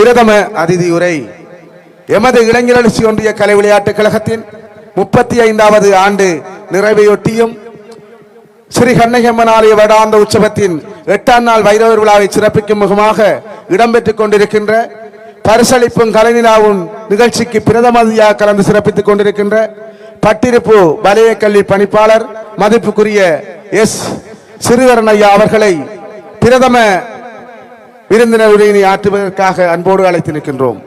பிரதம அதிதி உரை. எமது இளைஞரஎழுச்சி ஒன்றிய கலை விளையாட்டுக் கழகத்தின் முப்பத்தி ஐந்தாவது ஆண்டு நிறைவையொட்டியும் ஸ்ரீ கண்ணகியம்மன் ஆலய வருடாந்த உற்சவத்தின் எட்டாம் நாள் வைரவர் விழாவை சிறப்பிக்கும் முகமாக இடம்பெற்றுக் கொண்டிருக்கின்ற பரிசளிப்பும் கலைநிலாவும் நிகழ்ச்சிக்கு பிரதமதியாக கலந்து சிறப்பித்துக் கொண்டிருக்கின்ற பட்டிருப்பு வலய கல்வி பணிப்பாளர் மதிப்புக்குரிய எஸ். சிறுவரணையா அவர்களை பிரதம விருந்தினர் உரையினை ஆற்றுவதற்காக அன்போடு அழைத்து நிற்கின்றோம்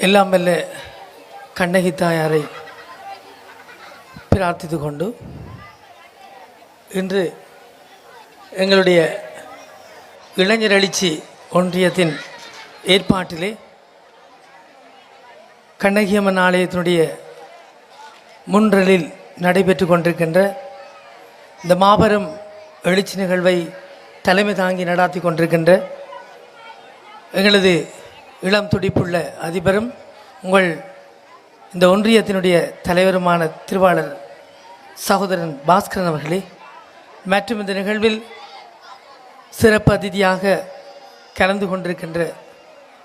எல்லாம் வல்ல கண்ணகி தாயாரை பிரார்த்தித்து கொண்டு இன்று எங்களுடைய இளைஞர் எழுச்சி ஒன்றியத்தின் ஏற்பாட்டிலே கண்ணகியம்மன் ஆலயத்தினுடைய முன்றலில் நடைபெற்று கொண்டிருக்கின்ற இந்த மாபெரும் எழுச்சி நிகழ்வை தலைமை தாங்கி நடாத்தி கொண்டிருக்கின்ற எங்களது இளம் துடிப்புள்ள அதிபரும் உங்கள் இந்த ஒன்றியத்தினுடைய தலைவருமான திருவாளர் சகோதரன் பாஸ்கரன் அவர்களே மற்றும் இந்த நிகழ்வில் சிறப்பு அதிதியாக கலந்து கொண்டிருக்கின்ற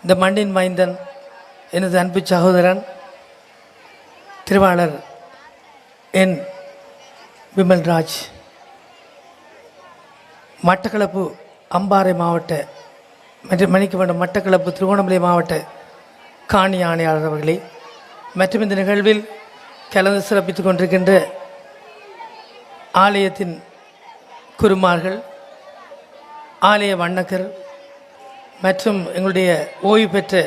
இந்த மண்ணின் மைந்தன் எனது அன்பு சகோதரன் திருவாளர் என் விமல்ராஜ். மட்டக்களப்பு அம்பாறை மாவட்ட மற்றும் வேண்டும். மட்டக்களப்பு திருகோணமலை மாவட்ட காணி ஆணையாளர் அவர்களே மற்றும் இந்த நிகழ்வில் கலந்து சிறப்பித்துக் கொண்டிருக்கின்ற ஆலயத்தின் குருமார்கள் ஆலய வண்ணக்கர் மற்றும் எங்களுடைய ஓய்வு பெற்ற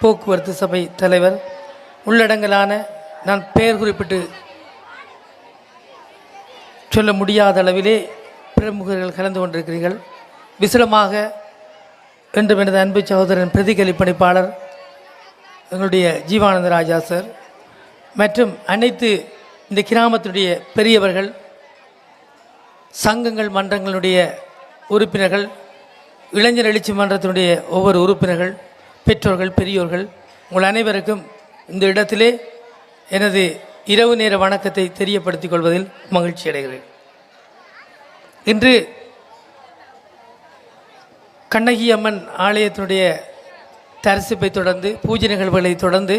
போக்குவரத்து சபை தலைவர் உள்ளடங்கலான நான் பெயர் குறிப்பிட்டு சொல்ல முடியாத அளவிலே பிரமுகர்கள் கலந்து கொண்டிருக்கிறீர்கள். விசலமாக என்றும் எனது அன்பு சகோதரன் பிரதிகலி பணிப்பாளர் எங்களுடைய ஜீவானந்த ராஜா சார் மற்றும் அனைத்து இந்த கிராமத்தினுடைய பெரியவர்கள் சங்கங்கள் மன்றங்களுடைய உறுப்பினர்கள் இளைஞர் எழுச்சி மன்றத்தினுடைய ஒவ்வொரு உறுப்பினர்கள் பெற்றோர்கள் பெரியோர்கள் உங்கள் அனைவருக்கும் இந்த இடத்திலே எனது இரவு நேர வணக்கத்தை தெரியப்படுத்திக் கொள்வதில் மகிழ்ச்சி அடைகிறேன். இன்று கண்ணகி அம்மன் ஆலயத்தினுடைய தரிசிப்பை தொடர்ந்து பூஜை நிகழ்வுகளை தொடர்ந்து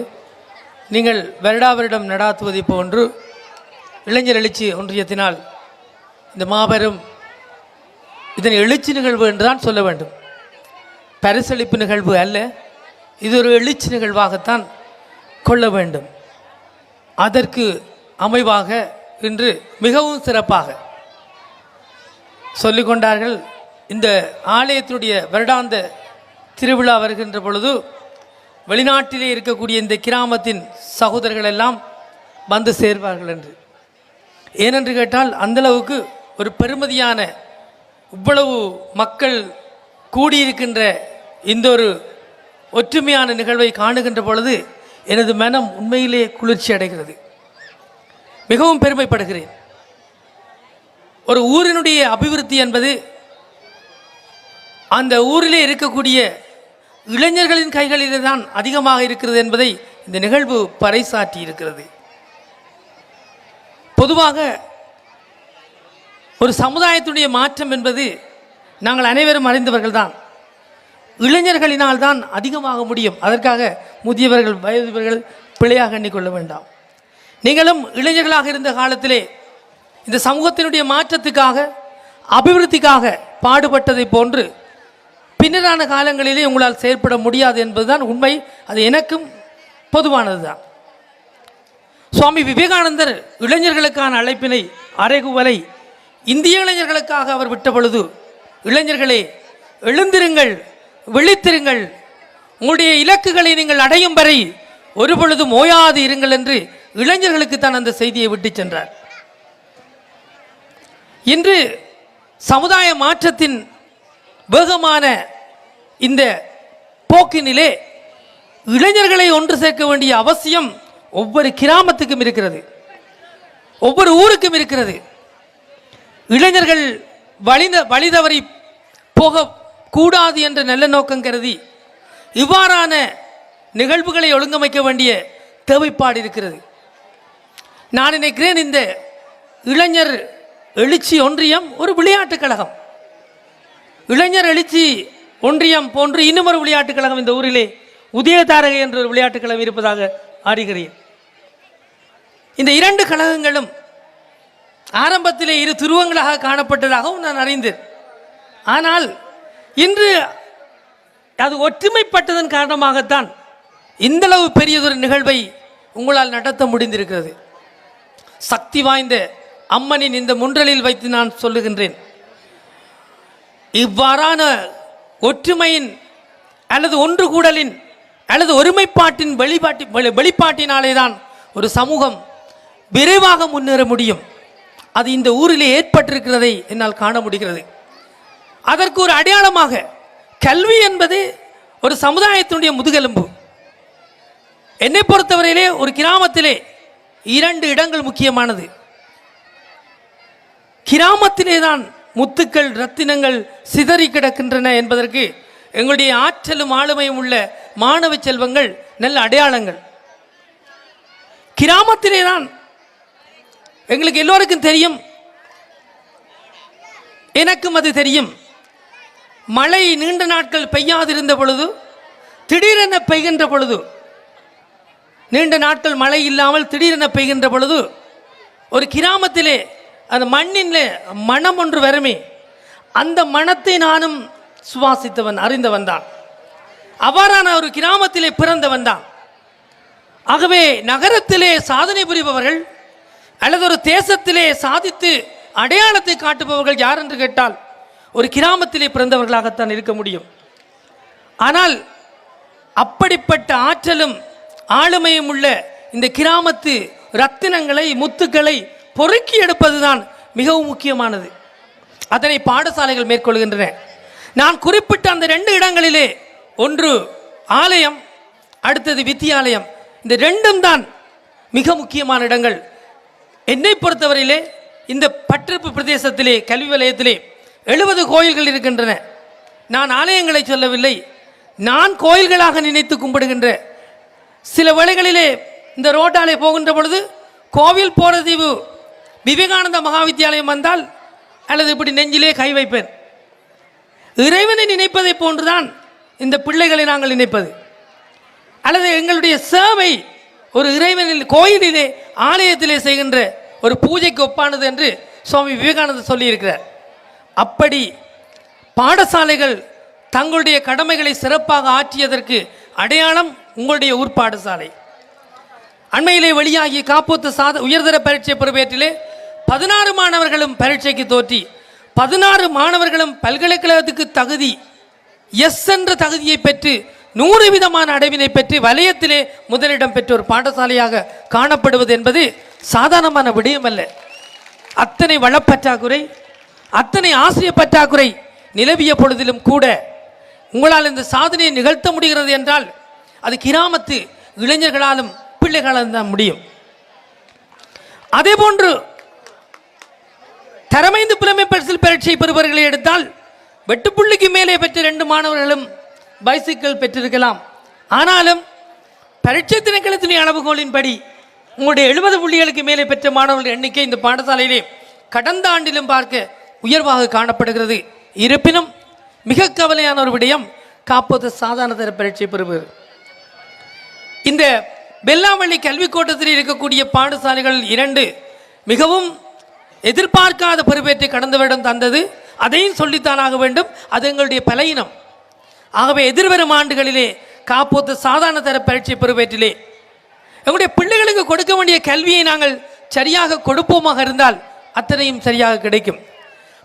நீங்கள் வருடா வருடம் நடாத்துவதை போன்று இளைஞர் எழுச்சி ஒன்றியத்தினால் இந்த மாபெரும் இதன் எழுச்சி நிகழ்வு என்றுதான் சொல்ல வேண்டும். பரிசளிப்பு நிகழ்வு அல்ல இது ஒரு எழுச்சி நிகழ்வாகத்தான் கொள்ள வேண்டும். அதற்கு அமைவாக இன்று மிகவும் சிறப்பாக சொல்லிக் கொண்டார்கள் இந்த ஆலயத்தினுடைய வருடாந்த திருவிழா வருகின்ற பொழுது வெளிநாட்டிலே இருக்கக்கூடிய இந்த கிராமத்தின் சகோதரர்கள் எல்லாம் வந்து சேர்வார்கள் என்று. ஏனென்று கேட்டால் அந்தளவுக்கு ஒரு பெருமதியான இவ்வளவு மக்கள் கூடியிருக்கின்ற இந்த ஒரு ஒற்றுமையான நிகழ்வை காணுகின்ற பொழுது எனது மனம் உண்மையிலே குளிர்ச்சி அடைகிறது. மிகவும் பெருமைப்படுகிறேன். ஒரு ஊரினுடைய அபிவிருத்தி என்பது அந்த ஊரிலே இருக்கக்கூடிய இளைஞர்களின் கைகளிலே தான் அதிகமாக இருக்கிறது என்பதை இந்த நிகழ்வு பறைசாற்றி இருக்கிறது. பொதுவாக ஒரு சமுதாயத்துடைய மாற்றம் என்பது நாங்கள் அனைவரும் அறிந்தவர்கள் தான். இளைஞர்களினால் தான் அதிகமாக முடியும். அதற்காக முதியவர்கள் வயதுவர்கள் பிழையாக எண்ணிக்கொள்ள வேண்டாம். நீங்களும் இளைஞர்களாக இருந்த காலத்திலே இந்த சமூகத்தினுடைய மாற்றத்துக்காக அபிவிருத்திக்காக பாடுபட்டதை போன்று பின்னரான காலங்களிலே உங்களால் செயற்பட முடியாது என்பதுதான் உண்மை. அது எனக்கும் பொதுவானது தான் சுவாமி விவேகானந்தர் இளைஞர்களுக்கான அழைப்பினை அறைகுவலை இந்திய இளைஞர்களுக்காக அவர் விட்ட பொழுது இளைஞர்களே எழுந்திருங்கள் விழித்திருங்கள். உங்களுடைய இலக்குகளை நீங்கள் அடையும் வரை ஒரு பொழுதும் ஓயாது இருங்கள் என்று இளைஞர்களுக்கு தான் அந்த செய்தியை விட்டு சென்றார். இன்று சமுதாய மாற்றத்தின் வேகமான இந்த போக்கினிலே இளைஞர்களை ஒன்று சேர்க்க வேண்டிய அவசியம் ஒவ்வொரு கிராமத்துக்கும் இருக்கிறது. ஒவ்வொரு ஊருக்கும் இருக்கிறது. இளைஞர்கள் வழித வழிதவறி போக கூடாது என்ற நல்ல நோக்கம் கருதி இவ்வாறான நிகழ்வுகளை ஒழுங்கமைக்க வேண்டிய தேவைப்பாடு இருக்கிறது. நான் நினைக்கிறேன் இந்த இளைஞர் எழுச்சி ஒன்றியம் ஒரு விளையாட்டுக் கழகம். இளைஞர் எழுச்சி ஒன்றியம் போன்று இன்னும் ஒரு விளையாட்டுக் கழகம் இந்த ஊரிலே உதயதாரகை என்ற ஒரு விளையாட்டுக் கழகம் இருப்பதாக அறிகிறேன் இந்த இரண்டு கழகங்களும் ஆரம்பத்திலே இரு துருவங்களாக காணப்பட்டதாகவும் நான் அறிந்தேன். ஆனால் இன்று அது ஒற்றுமைப்பட்டதன் காரணமாகத்தான் இந்தளவு பெரியதொரு நிகழ்வை உங்களால் நடத்த முடிந்திருக்கிறது. சக்தி வாய்ந்த அம்மனின் இந்த முன்றலில் வைத்து நான் சொல்லுகின்றேன். இவ்வாறான ஒற்றுமையின் அல்லது ஒன்று கூடலின் அல்லது ஒருமைப்பாட்டின் வெளிப்பாட்டி வெளி- வெளிப்பாட்டினாலே தான் ஒரு சமூகம் விரைவாக முன்னேற முடியும். அது இந்த ஊரிலே ஏற்பட்டிருக்கிறதை என்னால் காண முடிகிறது. அதற்கு ஒரு அடையாளமாக கல்வி என்பது ஒரு சமுதாயத்தினுடைய முதுகெலும்பு. என்னை பொறுத்தவரையிலே ஒரு கிராமத்திலே இரண்டு இடங்கள் முக்கியமானது. கிராமத்திலே தான் முத்துக்கள் ரத்தினங்கள் சிதறி கிடக்கின்றன என்பதற்கு எங்களுடைய ஆற்றலும் ஆளுமையும் உள்ள மாணவ செல்வங்கள் நல்ல அடையாளங்கள். கிராமத்திலே தான் எங்களுக்கு எல்லோருக்கும் தெரியும். எனக்கும் அது தெரியும். மழை நீண்ட நாட்கள் பெய்யாதிருந்த பொழுது திடீரென பெய்கின்ற பொழுது நீண்ட நாட்கள் மழை இல்லாமல் திடீரென பெய்கின்ற பொழுது ஒரு கிராமத்திலே அந்த மண்ணின் மனம் ஒன்று வருமே அந்த மனத்தை நானும் சுவாசித்தவன் அறிந்தவன் தான். அவ்வாறான ஒரு கிராமத்திலே பிறந்தவன் தான். ஆகவே நகரத்திலே சாதனை புரிபவர்கள் அல்லது ஒரு தேசத்திலே சாதித்து அடையாளத்தை காட்டுபவர்கள் யார் என்று கேட்டால் ஒரு கிராமத்திலே பிறந்தவர்களாகத்தான் இருக்க முடியும். ஆனால் அப்படிப்பட்ட ஆற்றலும் ஆளுமையும் உள்ள இந்த கிராமத்து ரத்தினங்களை முத்துக்களை பொறுக்கி எடுப்பதுதான் மிகவும் முக்கியமானது. அதனை பாடசாலைகள் மேற்கொள்கின்றன. நான் குறிப்பிட்ட அந்த ரெண்டு இடங்களிலே ஒன்று ஆலயம் அடுத்தது வித்தியாலயம் இந்த ரெண்டும் தான் மிக முக்கியமான இடங்கள். என்னை பொறுத்தவரையிலே இந்த பட்டிருப்பு பிரதேசத்திலே கல்வி வலயத்திலே எழுபது கோயில்கள் இருக்கின்றன. நான் ஆலயங்களை சொல்லவில்லை. நான் கோயில்களாக நினைத்து கும்பிடுகின்ற சில வேளைகளிலே இந்த ரோட்டாலே போகின்ற பொழுது கோவில் போரதீவு விவேகானந்த மகாவித்தியாலயம் வந்தால் அல்லது இப்படி நெஞ்சிலே கை வைப்பேன். இறைவனை நினைப்பதை போன்றுதான் இந்த பிள்ளைகளை நாங்கள் நினைப்பது. அல்லது எங்களுடைய சேவை ஒரு இறைவனில் கோயிலிலே ஆலயத்திலே செய்கின்ற ஒரு பூஜைக்கு ஒப்பானது என்று சுவாமி விவேகானந்தர் சொல்லியிருக்கிறார். அப்படி பாடசாலைகள் தங்களுடைய கடமைகளை சிறப்பாக ஆற்றியதற்கு அடையாளம் உங்களுடைய ஊர் பாடசாலை அண்மையிலே வெளியாகி காப்போத்து சாத உயர்தர பரீட்சை பொறுப்பேற்றிலே பதினாறு மாணவர்களும் பரீட்சைக்கு தோற்றி பதினாறு மாணவர்களும் பல்கலைக்கழகத்துக்கு தகுதி எஸ் என்ற தகுதியை பெற்று நூறு விதமான அடைவினை பெற்று வலயத்திலே முதலிடம் பெற்ற ஒரு பாடசாலையாக காணப்படுவது என்பது சாதாரணமான விடயம் அல்ல அத்தனை வளப்பற்றாக்குறை அத்தனை ஆசிரிய பற்றாக்குறை நிலவிய பொழுதிலும் கூட உங்களால் இந்த சாதனையை நிகழ்த்த முடிகிறது என்றால் அது கிராமத்து இளைஞர்களாலும் பிள்ளைகளாலும் தான் முடியும். அதே போன்று தரமைந்து புலமை பரிசில் பரீட்சை பெறுபவர்களை எடுத்தால் வெட்டுப்புள்ளிக்கு மேலே பெற்ற ரெண்டு மாணவர்களும் பைசிக்கிள் பெற்றிருக்கலாம். ஆனாலும் பரீட்சை திணைக்களத்தின் அளவுகோலின்படி உங்களுடைய எழுபது புள்ளிகளுக்கு மேலே பெற்ற மாணவர்கள் எண்ணிக்கை இந்த பாடசாலையிலே கடந்த ஆண்டிலும் பார்க்க உயர்வாக காணப்படுகிறது. இருப்பினும் மிக கவலையான ஒரு விடயம் காப்போது சாதாரண தர பரீட்சை பெறுவது இந்த வெள்ளாவள்ளி கல்விக் கோட்டத்தில் இருக்கக்கூடிய பாடசாலைகள் இரண்டு மிகவும் எதிர்பார்க்காத பொறுப்பேற்றை கடந்த வருடம் தந்தது. அதையும் சொல்லித்தானாக வேண்டும். அது எங்களுடைய பலையினம் ஆகவே எதிர்வரும் ஆண்டுகளிலே காப்போத்த சாதாரண தர பரீட்சை பொறுப்பேற்றிலே எங்களுடைய பிள்ளைகளுக்கு கொடுக்க வேண்டிய கல்வியை நாங்கள் சரியாக கொடுப்போமாக இருந்தால் அத்தனையும் சரியாக கிடைக்கும்.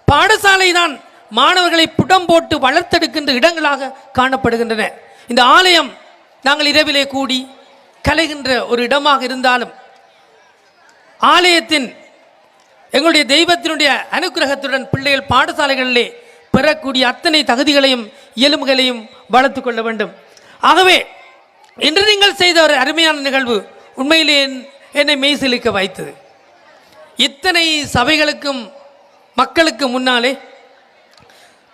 பாடசாலை தான் மாணவர்களை புடம் போட்டு வளர்த்தெடுக்கின்ற இடங்களாக காணப்படுகின்றன. இந்த ஆலயம் நாங்கள் இரவிலே கூடி கலைகின்ற ஒரு இடமாக இருந்தாலும் ஆலயத்தின் எங்களுடைய தெய்வத்தினுடைய அனுக்கிரகத்துடன் பிள்ளைகள் பாடசாலைகளிலே பெறக்கூடிய அத்தனை தகுதிகளையும் இயலும்புகளையும் வளர்த்து கொள்ள வேண்டும். ஆகவே இன்று நீங்கள் செய்த ஒரு அருமையான நிகழ்வு உண்மையிலே என்- என்னை மெய்சிலிக்க வைத்தது. இத்தனை சபைகளுக்கும் மக்களுக்கு முன்னாலே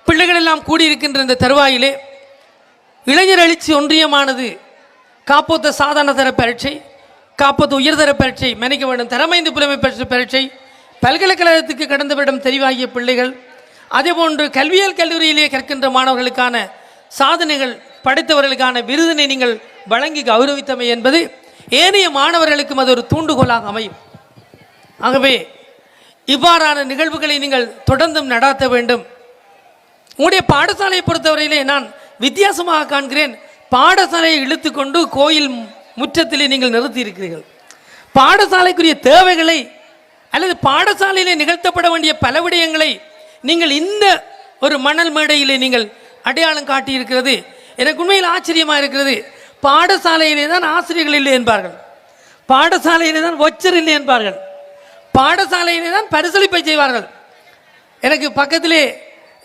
பிள்ளைகள் எல்லாம் கூடியிருக்கின்ற இந்த தருவாயிலே இளைஞர் எழுச்சி ஒன்றியமானது காப்போத்த சாதாரண தர பரீட்சை காப்போத்த உயர்தர பரீட்சை மன்னிக்க வேண்டும் தரமைந்து புலமை பரீட்சை பல்கலைக்கழகத்துக்கு கடந்த வருடம் தெரிவாகிய பிள்ளைகள் அதேபோன்று கல்வியியல் கல்லூரியிலே கற்கின்ற மாணவர்களுக்கான சாதனைகள் படைத்தவர்களுக்கான விருதினை நீங்கள் வழங்கி கௌரவித்தமை என்பது ஏனைய மாணவர்களுக்கும் அது ஒரு தூண்டுகோலாக அமையும். ஆகவே இவ்வாறான நிகழ்வுகளை நீங்கள் தொடர்ந்தும் நடாத்த வேண்டும். உங்களுடைய பாடசாலையை பொறுத்தவரையிலே நான் வித்தியாசமாக காண்கிறேன். பாடசாலையை இழுத்துக்கொண்டு கோயில் முற்றத்திலே நீங்கள் நிறுத்தி இருக்கிறீர்கள் பாடசாலைக்குரிய தேவைகளை அல்லது பாடசாலையில் நிகழ்த்தப்பட வேண்டிய பல விடயங்களை நீங்கள் இந்த ஒரு மணல் மேடையிலே நீங்கள் அடையாளம் காட்டியிருக்கிறது. எனக்கு உண்மையில் ஆச்சரியமாக இருக்கிறது. பாடசாலையிலே தான் ஆசிரியர்கள் இல்லை என்பார்கள். பாடசாலையிலே தான் ஒச்சர் இல்லை என்பார்கள். பாடசாலையிலே தான் பரிசளிப்பை செய்வார்கள். எனக்கு பக்கத்திலே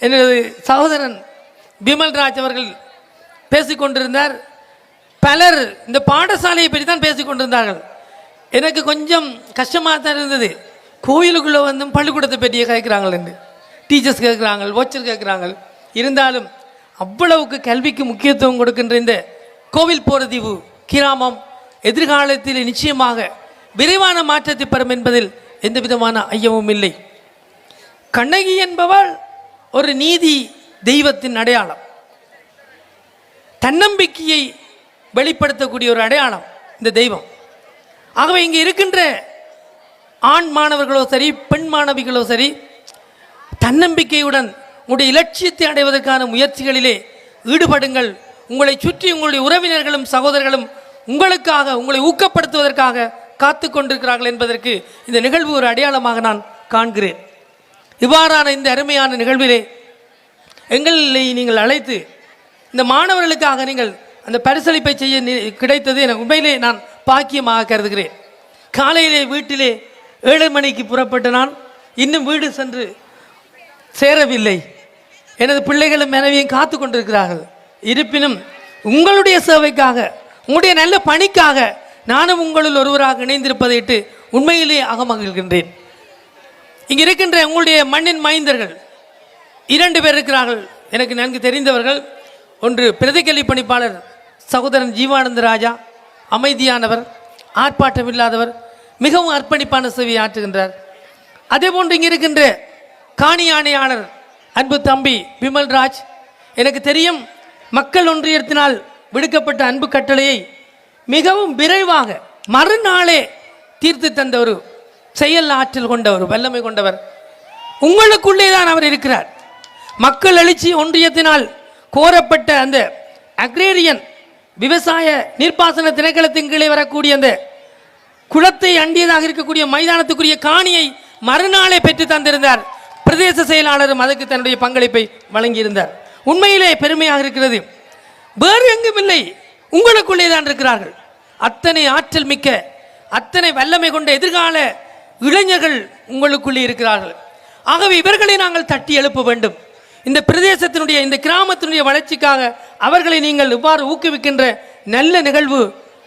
எனது சகோதரன் பிமல்ராஜ் அவர்கள் பேசிக்கொண்டிருந்தார் பலர் இந்த பாடசாலையை பற்றி தான் பேசிக்கொண்டிருந்தார்கள் எனக்கு கொஞ்சம் கஷ்டமாக தான் இருந்தது. கோயிலுக்குள்ளே வந்து பள்ளிக்கூடத்தை பற்றியே கேட்குறாங்கள் டீச்சர்ஸ் கேட்குறாங்க வாட்சர் கேட்குறாங்க இருந்தாலும் அவ்வளவுக்கு கல்விக்கு முக்கியத்துவம் கொடுக்கின்ற இந்த கோவில் போரதீவு கிராமம் எதிர்காலத்தில் நிச்சயமாக விரைவான மாற்றத்தை பெறும் என்பதில் எந்த விதமான ஐயமும் இல்லை. கண்ணகி என்பவள் ஒரு நீதி தெய்வத்தின் அடையாளம். தன்னம்பிக்கையை வெளிப்படுத்தக்கூடிய ஒரு அடையாளம் இந்த தெய்வம். ஆகவே இங்கே இருக்கின்ற ஆண் மாணவர்களோ சரி பெண் மாணவிகளோ சரி தன்னம்பிக்கையுடன் உங்களுடைய இலட்சியத்தை அடைவதற்கான முயற்சிகளிலே ஈடுபடுங்கள். உங்களை சுற்றி உங்களுடைய உறவினர்களும் சகோதரர்களும் உங்களுக்காக உங்களை ஊக்கப்படுத்துவதற்காக காத்து கொண்டிருக்கிறார்கள் என்பதற்கு இந்த நிகழ்வு ஒரு அடையாளமாக நான் காண்கிறேன். இவ்வாறான இந்த அருமையான நிகழ்விலே எங்களை நீங்கள் அழைத்து இந்த மாணவர்களுக்காக நீங்கள் அந்த பரிசளிப்பை செய்ய நி- கிடைத்தது எனக்கு உண்மையிலே நான் பாக்கியமாக கருதுகிறேன். காலையிலே வீட்டிலே ஏழு மணிக்கு புறப்பட்டு நான் இன்னும் வீடு சென்று சேரவில்லை. எனது பிள்ளைகளும் மனைவியும் காத்து கொண்டிருக்கிறார்கள். இருப்பினும் உங்களுடைய சேவைக்காக உங்களுடைய நல்ல பணிக்காக நானும் உங்களுள் ஒருவராக இணைந்திருப்பதையிட்டு உண்மையிலே அகமகிழ்கின்றேன். இங்கே இருக்கின்ற உங்களுடைய மண்ணின் மைந்தர்கள் இரண்டு பேர் இருக்கிறார்கள். எனக்கு நன்கு தெரிந்தவர்கள் ஒன்று பிரதிகல்வி பணிப்பாளர் சகோதரன் ஜீவானந்த ராஜா அமைதியானவர் ஆர்ப்பாட்டம் இல்லாதவர் மிகவும் அர்ப்பணிப்பான சேவை ஆற்றுகின்றார். அதே போன்று இங்கே இருக்கின்ற காணி ஆணையாளர் அன்பு தம்பி விமல் ராஜ் எனக்கு தெரியும் மக்கள் ஒன்றியத்தினால் விடுக்கப்பட்ட அன்பு கட்டளையை மிகவும் விரைவாக மறுநாளே தீர்த்து தந்த ஒரு செயல் ஆற்றல் கொண்டவர் வல்லமை கொண்டவர். உங்களுக்குள்ளே தான் அவர் இருக்கிறார். மக்கள் எழுச்சி ஒன்றியத்தினால் கோரப்பட்ட அந்த அக்ரேரியன் விவசாய நீர்ப்பாசன திணைக்களத்தின் கீழே வரக்கூடிய அந்த குளத்தை அண்டியதாக இருக்கக்கூடிய மைதானத்துக்குரிய காணியை மறுநாளே பெற்று தந்திருந்தார். பிரதேச செயலாளரும் அதற்கு தன்னுடைய பங்களிப்பை வழங்கியிருந்தார். உண்மையிலே பெருமையாக இருக்கிறது. வேறு எங்கும் இல்லை. உங்களுக்குள்ளே தான் இருக்கிறார்கள். அத்தனை ஆற்றல் மிக்க அத்தனை வல்லமை கொண்ட எதிர்கால இளைஞர்கள் உங்களுக்குள்ளே இருக்கிறார்கள். ஆகவே இவர்களை நாங்கள் தட்டி எழுப்ப வேண்டும். இந்த பிரதேசத்தினுடைய இந்த கிராமத்தினுடைய வளர்ச்சிக்காக அவர்களை நீங்கள் இவ்வாறு ஊக்குவிக்கின்ற நல்ல நிகழ்வு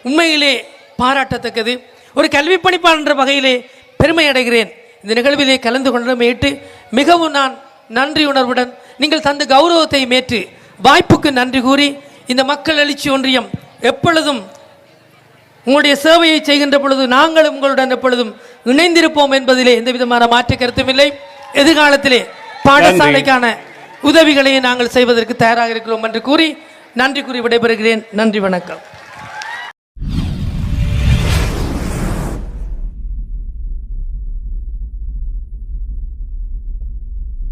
உண்மையிலே பாராட்டத்தக்கது. ஒரு கல்வி பணிப்பாளர் என்ற வகையிலே பெருமை அடைகிறேன். இந்த நிகழ்விலே கலந்து கொண்டமையிட்டு மிகவும் நான் நன்றி உணர்வுடன் நீங்கள் தந்த கௌரவத்தை ஏற்று வாய்ப்புக்கு நன்றி கூறி இந்த மக்கள் எழுச்சி ஒன்றியம் எப்பொழுதும் உங்களுடைய சேவையை செய்கின்ற பொழுது நாங்களும் உங்களுடன் எப்பொழுதும் இணைந்திருப்போம் என்பதிலே எந்த விதமான மாற்று கருத்தும் இல்லை. எதிர்காலத்திலே பாடசாலைக்கான உதவிகளை நாங்கள் செய்வதற்கு தயாராக இருக்கிறோம் என்று கூறி நன்றி கூறி விடைபெறுகிறேன். நன்றி வணக்கம்.